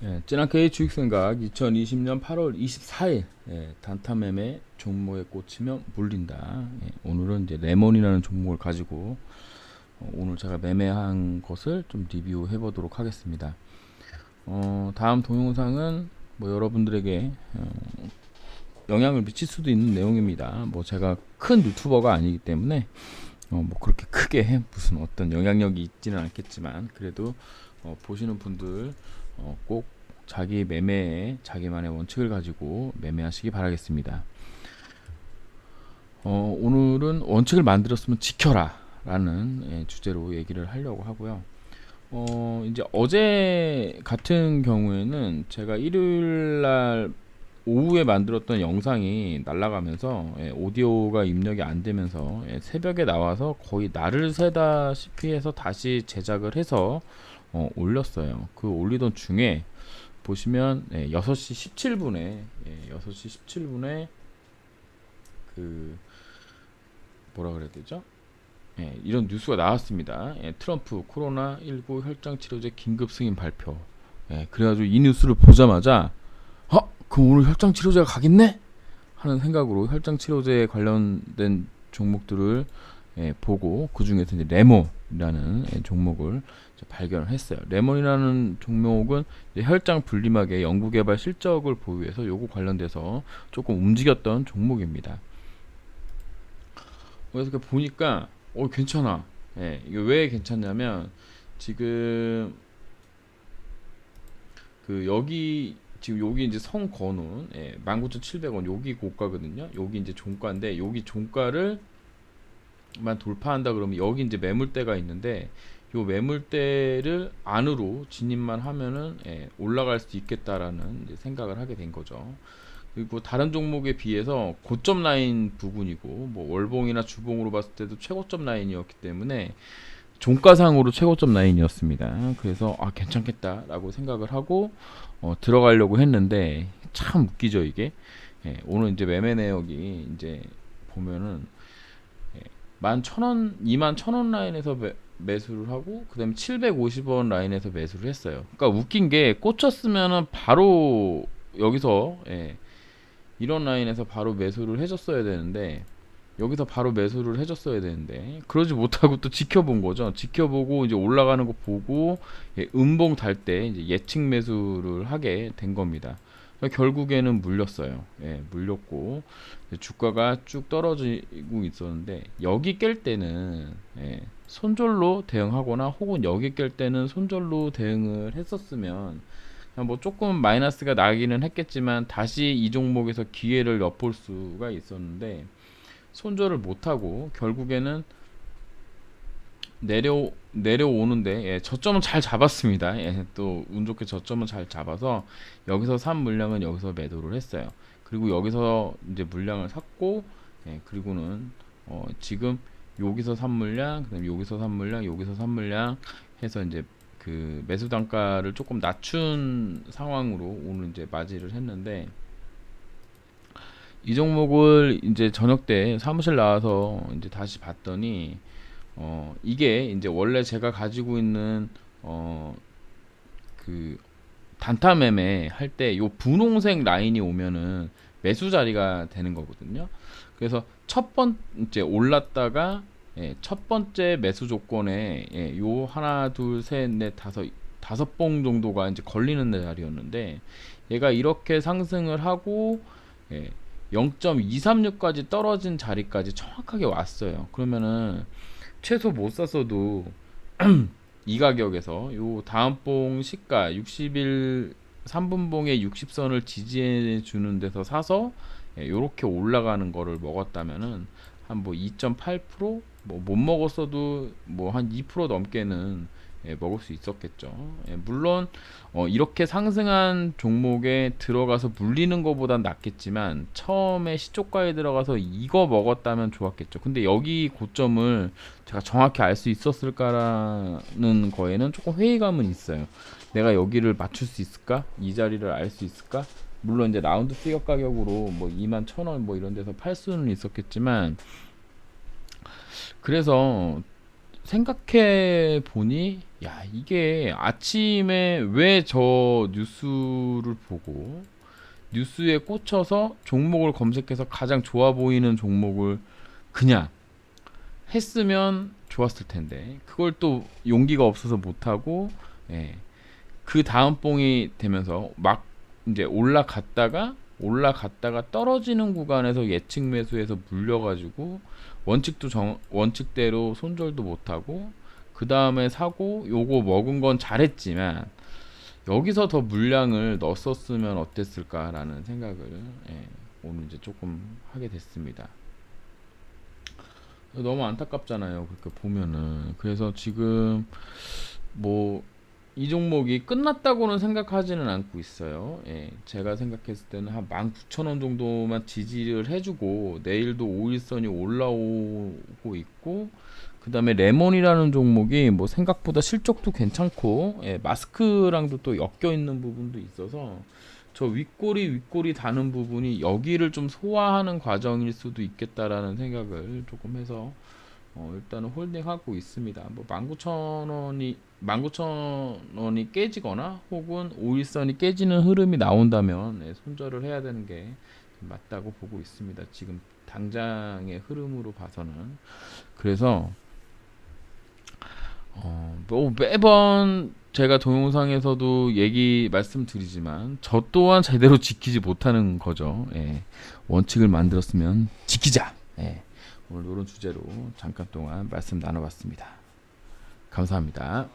예, 찌랑케이 주식생각 2020년 8월 24일 예, 단타 매매 종목에 꽂히면 물린다. 예, 오늘은 이제 레몬이라는 종목을 가지고 어, 오늘 제가 매매한 것을 좀 리뷰해 보도록 하겠습니다. 어, 다음 동영상은 뭐 여러분들에게 어, 영향을 미칠 수도 있는 내용입니다. 뭐 제가 큰 유튜버가 아니기 때문에 어, 뭐 그렇게 크게 무슨 어떤 영향력이 있지는 않겠지만 그래도 어, 보시는 분들 어, 꼭 자기 매매에 자기만의 원칙을 가지고 매매하시기 바라겠습니다. 어, 오늘은 원칙을 만들었으면 지켜라 라는 예, 주제로 얘기를 하려고 하고요. 어, 이제 어제 같은 경우에는 제가 일요일 날 오후에 만들었던 영상이 날아가면서 예, 오디오가 입력이 안 되면서 예, 새벽에 나와서 거의 날을 새다시피 해서 다시 제작을 해서 어, 올렸어요. 그 올리던 중에 보시면 예, 6시 17분에 예, 6시 17분에 그 뭐라 그래야 되죠? 예, 이런 뉴스가 나왔습니다. 예, 트럼프 코로나 19 혈장 치료제 긴급 승인 발표. 예, 그래가지고 이 뉴스를 보자마자 어, 그럼 오늘 혈장 치료제가 가겠네? 하는 생각으로 혈장 치료제에 관련된 종목들을 예, 보고 그 중에서 이제 레몬이라는 예, 종목을 발견을 했어요. 레몬이라는 종목은 혈장 분리막의 연구개발 실적을 보유해서 요거 관련돼서 조금 움직였던 종목입니다. 그래서 보니까 어 괜찮아. 예, 이게 왜 괜찮냐면 지금 그 여기 지금 여기 이제 성 건운 예, 19,700원 여기 고가거든요. 여기 이제 종가인데 여기 종가를 만 돌파한다 그러면 여기 이제 매물대가 있는데 요 매물대를 안으로 진입만 하면은 예, 올라갈 수 있겠다라는 생각을 하게 된 거죠. 그리고 다른 종목에 비해서 고점 라인 부분이고 뭐 월봉이나 주봉으로 봤을 때도 최고점 라인이었기 때문에 종가상으로 최고점 라인이었습니다. 그래서 아 괜찮겠다라고 생각을 하고 어, 들어가려고 했는데 참 웃기죠 이게. 예, 오늘 이제 매매 내역이 이제 보면은 만 천원, 이만 천원 라인에서 매, 매수를 하고 그다음에 750원 라인에서 매수를 했어요. 그러니까 웃긴 게 꽂혔으면은 바로 여기서 예, 이런 라인에서 바로 매수를 해줬어야 되는데 여기서 바로 매수를 해줬어야 되는데 그러지 못하고 또 지켜본 거죠. 지켜보고 이제 올라가는 거 보고 예, 음봉 달 때 이제 예측 매수를 하게 된 겁니다. 그러니까 결국에는 물렸어요. 예, 물렸고 주가가 쭉 떨어지고 있었는데 여기 깰 때는 예, 손절로 대응하거나 혹은 여기 깰 때는 손절로 대응을 했었으면 뭐 조금 마이너스가 나기는 했겠지만 다시 이 종목에서 기회를 엿볼 수가 있었는데 손절을 못하고 결국에는 내려 내려오는데 예, 저점은 잘 잡았습니다. 예, 또 운 좋게 저점은 잘 잡아서 여기서 산 물량은 여기서 매도를 했어요. 그리고 여기서 이제 물량을 샀고 예, 그리고는 어, 지금 여기서 산 물량, 그다음에 여기서 산 물량, 여기서 산 물량 해서 이제 그 매수 단가를 조금 낮춘 상황으로 오늘 이제 맞이를 했는데 이 종목을 이제 저녁 때 사무실 나와서 이제 다시 봤더니 어 이게 이제 원래 제가 가지고 있는 어 그 단타 매매 할 때 요 분홍색 라인이 오면은 매수 자리가 되는 거거든요. 그래서 첫 번째 올랐다가 예, 첫 번째 매수 조건에 예, 요 하나 둘 셋 넷 다섯 다섯 봉 정도가 이제 걸리는 자리였는데 얘가 이렇게 상승을 하고 예, 0.236까지 떨어진 자리까지 정확하게 왔어요. 그러면은 최소 못 샀어도 이 가격에서 요 다음 봉 시가 60일 3분봉의 60선을 지지해 주는 데서 사서 예, 요렇게 올라가는 거를 먹었다면은 한 뭐 2.8%뭐 못 먹었어도 뭐 한 2% 넘게는 예, 먹을 수 있었겠죠. 예, 물론 어, 이렇게 상승한 종목에 들어가서 물리는 것보단 낫겠지만 처음에 시초가에 들어가서 이거 먹었다면 좋았겠죠. 근데 여기 고점을 제가 정확히 알 수 있었을까라는 거에는 조금 회의감은 있어요. 내가 여기를 맞출 수 있을까? 이 자리를 알 수 있을까? 물론 이제 라운드 피겨 가격으로 뭐 2만 천원 뭐 이런 데서 팔 수는 있었겠지만 그래서 생각해 보니 야 이게 아침에 왜 저 뉴스를 보고 뉴스에 꽂혀서 종목을 검색해서 가장 좋아 보이는 종목을 그냥 했으면 좋았을 텐데 그걸 또 용기가 없어서 못 하고 예. 그 다음 봉이 되면서 막 이제 올라갔다가 올라갔다가 떨어지는 구간에서 예측 매수해서 물려가지고 원칙도 정, 원칙대로 손절도 못하고 그 다음에 사고 요거 먹은 건 잘했지만 여기서 더 물량을 넣었었으면 어땠을까라는 생각을 예, 오늘 이제 조금 하게 됐습니다. 너무 안타깝잖아요. 그렇게 보면은 그래서 지금 뭐 이 종목이 끝났다고는 생각하지는 않고 있어요. 예, 제가 생각했을 때는 한 19,000원 정도만 지지를 해주고 내일도 5일선이 올라오고 있고 그 다음에 레몬이라는 종목이 뭐 생각보다 실적도 괜찮고 예, 마스크랑도 또 엮여 있는 부분도 있어서 저 윗꼬리 윗꼬리 다는 부분이 여기를 좀 소화하는 과정일 수도 있겠다라는 생각을 조금 해서 어, 일단은 홀딩하고 있습니다. 뭐 19,000원이 19,000원이 깨지거나 혹은 5일선이 깨지는 흐름이 나온다면 예, 손절을 해야 되는 게 맞다고 보고 있습니다. 지금 당장의 흐름으로 봐서는 그래서 어, 뭐 매번 제가 동영상에서도 얘기 말씀드리지만 저 또한 제대로 지키지 못하는 거죠. 예. 원칙을 만들었으면 지키자. 예. 오늘 이런 주제로 잠깐 동안 말씀 나눠봤습니다. 감사합니다.